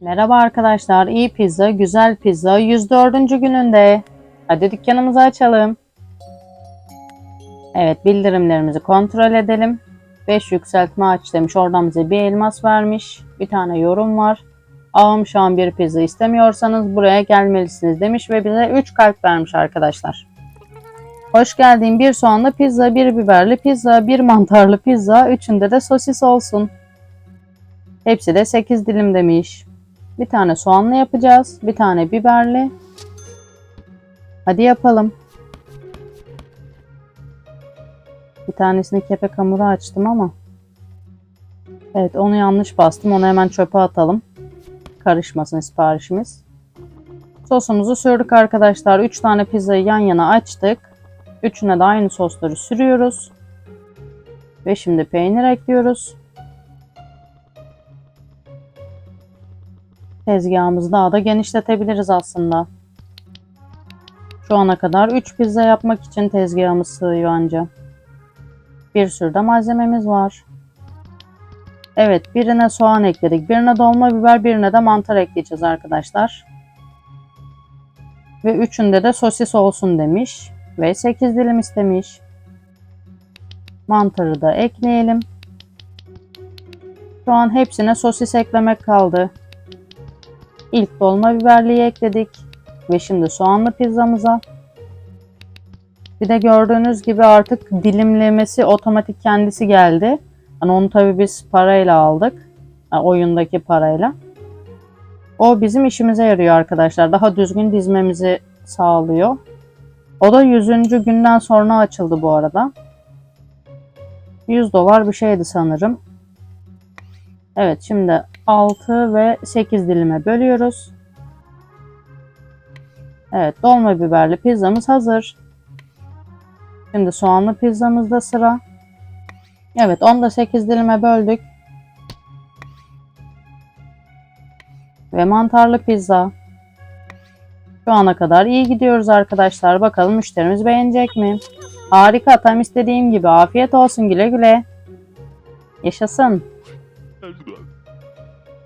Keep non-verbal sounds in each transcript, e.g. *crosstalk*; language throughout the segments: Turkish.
Merhaba arkadaşlar, iyi pizza, güzel pizza 104. gününde. Hadi dükkanımızı açalım. Evet, bildirimlerimizi kontrol edelim. 5 yükseltme aç demiş, oradan bize bir elmas vermiş. Bir tane yorum var. Ağam şu an bir pizza istemiyorsanız buraya gelmelisiniz demiş ve bize 3 kalp vermiş arkadaşlar. Hoş geldin. Bir soğanlı pizza, bir biberli pizza, bir mantarlı pizza, üçünde de sosis olsun. Hepsi de 8 dilim demiş. Bir tane soğanlı yapacağız. Bir tane biberli. Hadi yapalım. Bir tanesini kepek hamuru açtım ama. Evet onu yanlış bastım. Onu hemen çöpe atalım. Karışmasın siparişimiz. Sosumuzu sürdük arkadaşlar. 3 tane pizzayı yan yana açtık. Üçüne de aynı sosları sürüyoruz. Ve şimdi peynir ekliyoruz. Tezgahımızı daha da genişletebiliriz aslında. Şu ana kadar 3 pizza yapmak için tezgahımız sığıyor anca. Bir sürü de malzememiz var. Evet birine soğan ekledik. Birine dolma biber birine de mantar ekleyeceğiz arkadaşlar. Ve üçünde de sosis olsun demiş. Ve 8 dilim istemiş. Mantarı da ekleyelim. Şu an hepsine sosis eklemek kaldı. İlk dolma biberliği ekledik. Ve şimdi soğanlı pizzamıza. Bir de gördüğünüz gibi artık dilimlemesi otomatik kendisi geldi. Yani onu tabii biz parayla aldık. Yani oyundaki parayla. O bizim işimize yarıyor arkadaşlar. Daha düzgün dizmemizi sağlıyor. O da 100. günden sonra açıldı bu arada. 100 dolar bir şeydi sanırım. Evet şimdi 6 ve 8 dilime bölüyoruz. Evet dolma biberli pizzamız hazır. Şimdi soğanlı pizzamızda sıra. Evet onu da 8 dilime böldük. Ve mantarlı pizza. Şu ana kadar iyi gidiyoruz arkadaşlar. Bakalım müşterimiz beğenecek mi? Harika tam istediğim gibi. Afiyet olsun güle güle. Yaşasın.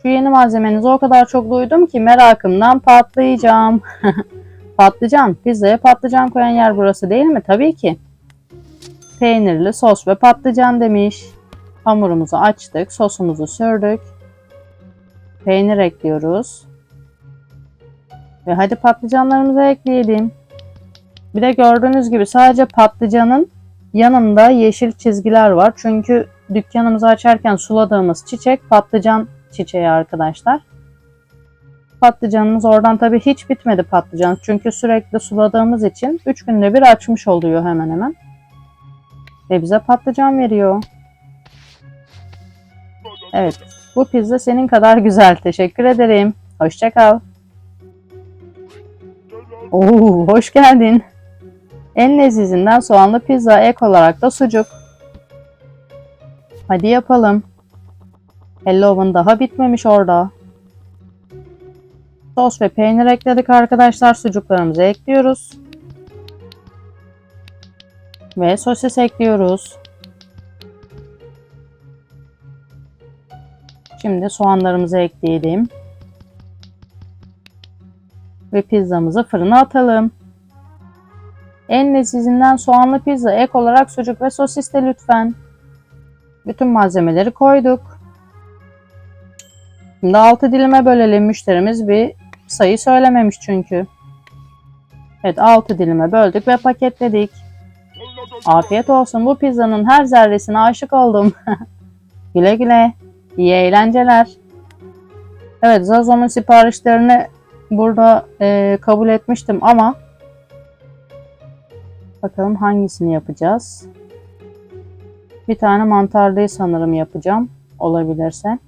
Şu yeni malzemenizi o kadar çok duydum ki merakımdan patlayacağım. *laughs* patlıcan. Pizzaya patlıcan koyan yer burası değil mi? Tabii ki. Peynirli sos ve patlıcan demiş. Hamurumuzu açtık. Sosumuzu sürdük. Peynir ekliyoruz. Ve hadi patlıcanlarımızı ekleyelim. Bir de gördüğünüz gibi sadece patlıcanın yanında yeşil çizgiler var. Çünkü dükkanımızı açarken suladığımız çiçek patlıcan çiçeği arkadaşlar. Patlıcanımız oradan tabii hiç bitmedi patlıcan. Çünkü sürekli suladığımız için 3 günde bir açmış oluyor hemen hemen. Ve bize patlıcan veriyor. Evet. Bu pizza senin kadar güzel. Teşekkür ederim. Hoşça kal. Oo, hoş geldin. En lezzezinden soğanlı pizza ek olarak da sucuk. Hadi yapalım. Hello'un daha bitmemiş orada. Sos ve peynir ekledik arkadaşlar. Sucuklarımızı ekliyoruz. Ve sosis ekliyoruz. Şimdi soğanlarımızı ekleyelim. Ve pizzamızı fırına atalım. En lezzezinden soğanlı pizza ek olarak sucuk ve sosis de lütfen. Bütün malzemeleri koyduk. Şimdi 6 dilime bölelim. Müşterimiz bir sayı söylememiş çünkü. Evet 6 dilime böldük ve paketledik. Afiyet olsun. Bu pizzanın her zerresine aşık oldum. *laughs* güle güle. İyi eğlenceler. Evet Zazo'nun siparişlerini burada e, kabul etmiştim ama bakalım hangisini yapacağız. Bir tane mantarlıyı sanırım yapacağım. Olabilirse.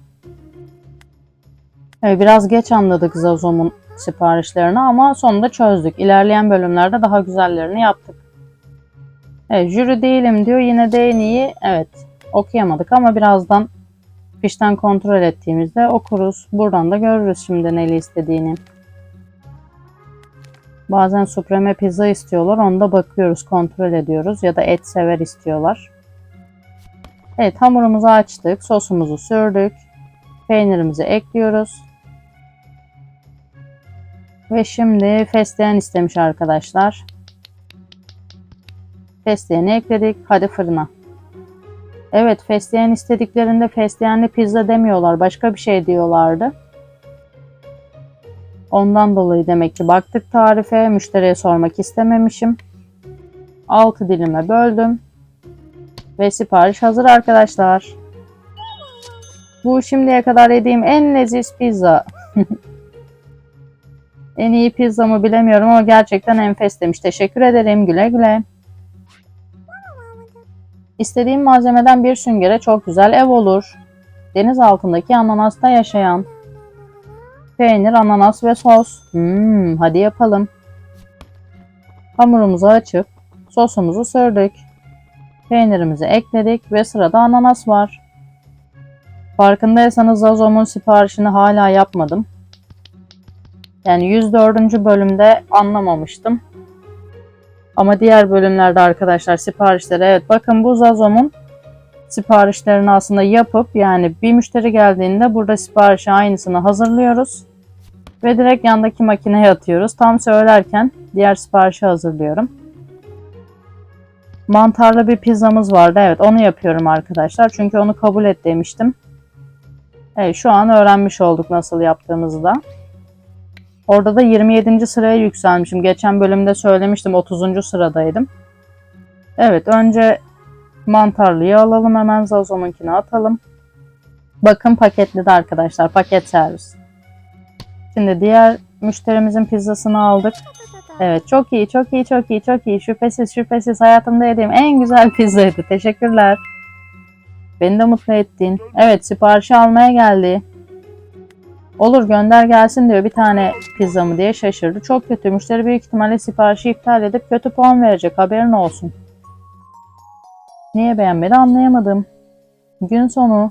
Evet, biraz geç anladık Zazom'un siparişlerini ama sonunda çözdük. İlerleyen bölümlerde daha güzellerini yaptık. Evet, jüri değilim diyor. Yine de en iyi. Evet, okuyamadık ama birazdan fişten kontrol ettiğimizde okuruz. Buradan da görürüz şimdi neli istediğini. Bazen supreme pizza istiyorlar. Onda bakıyoruz, kontrol ediyoruz. Ya da et sever istiyorlar. Evet hamurumuzu açtık. Sosumuzu sürdük. Peynirimizi ekliyoruz. Ve şimdi fesleğen istemiş arkadaşlar. Fesleğeni ekledik. Hadi fırına. Evet fesleğen istediklerinde fesleğenli pizza demiyorlar. Başka bir şey diyorlardı. Ondan dolayı demek ki baktık tarife. Müşteriye sormak istememişim. 6 dilime böldüm. Ve sipariş hazır arkadaşlar. Bu şimdiye kadar yediğim en leziz pizza. *laughs* en iyi pizza mı bilemiyorum ama gerçekten enfes demiş. Teşekkür ederim. Güle güle. İstediğim malzemeden bir süngere çok güzel ev olur. Deniz altındaki ananasta yaşayan. Peynir, ananas ve sos. Hmm, hadi yapalım. Hamurumuzu açıp sosumuzu sürdük. Peynirimizi ekledik ve sırada ananas var. Farkındaysanız Zazom'un siparişini hala yapmadım. Yani 104. bölümde anlamamıştım. Ama diğer bölümlerde arkadaşlar siparişleri evet bakın bu Zazom'un siparişlerini aslında yapıp yani bir müşteri geldiğinde burada siparişi aynısını hazırlıyoruz. Ve direkt yandaki makineye atıyoruz. Tam söylerken diğer siparişi hazırlıyorum. Mantarlı bir pizzamız vardı. Evet onu yapıyorum arkadaşlar. Çünkü onu kabul et demiştim. Evet şu an öğrenmiş olduk nasıl yaptığımızı da. Orada da 27. sıraya yükselmişim. Geçen bölümde söylemiştim 30. sıradaydım. Evet önce mantarlıyı alalım hemen Zazo'munkini atalım. Bakın paketledi arkadaşlar paket servis. Şimdi diğer müşterimizin pizzasını aldık. Evet çok iyi çok iyi çok iyi çok iyi şüphesiz şüphesiz hayatımda yediğim en güzel pizzaydı. Teşekkürler. Beni de mutlu ettin. Evet siparişi almaya geldi. Olur gönder gelsin diyor bir tane pizzamı diye şaşırdı. Çok kötü. Müşteri büyük ihtimalle siparişi iptal edip kötü puan verecek. Haberin olsun. Niye beğenmedi anlayamadım. Gün sonu.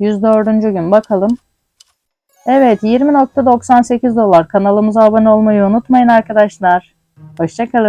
104. gün bakalım. Evet 20.98 dolar. Kanalımıza abone olmayı unutmayın arkadaşlar. Hoşçakalın.